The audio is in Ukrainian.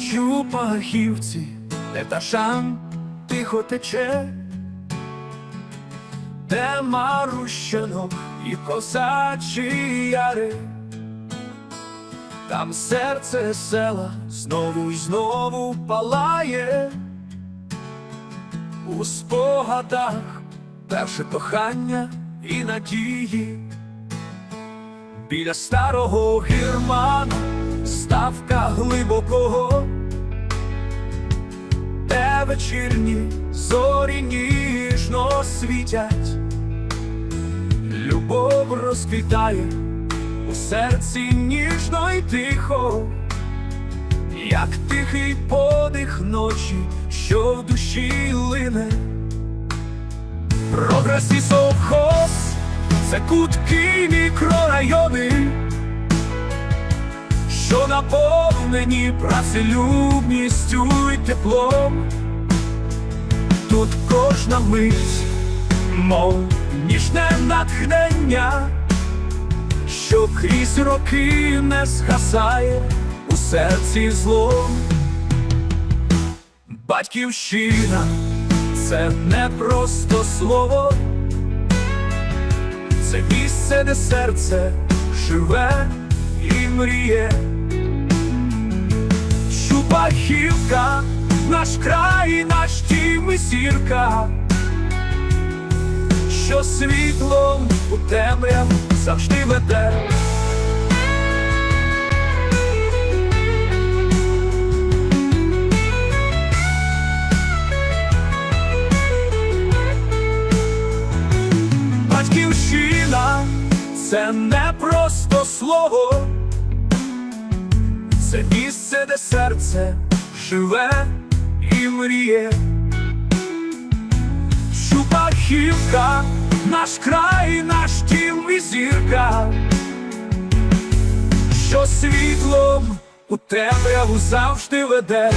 Чупахівці, де ташан тихо тече, де марущанок і косачі яри, там серце села знову й знову палає, у спогадах перше кохання і надії. Біля старого гірмана ставка глибокого, вечірні зорі ніжно світять, любов розквітає у серці ніжно й тихо, як тихий подих ночі, що в душі лине. Прогрес і совхоз це кутки мікрорайони, що наповнені працелюбністю й теплом. Тут кожна мить, мов ніжне натхнення, що крізь роки не згасає у серці злом. Батьківщина це не просто слово, це місце, де серце живе і мріє. Чупахівка, наш край, наш дім і зірка, що світлом у темряв завжди веде. Батьківщина це не просто слово, це місце, де серце живе і мріє. Шупахівка, наш край, наш дім і зірка, що світлом у темряву завжди веде.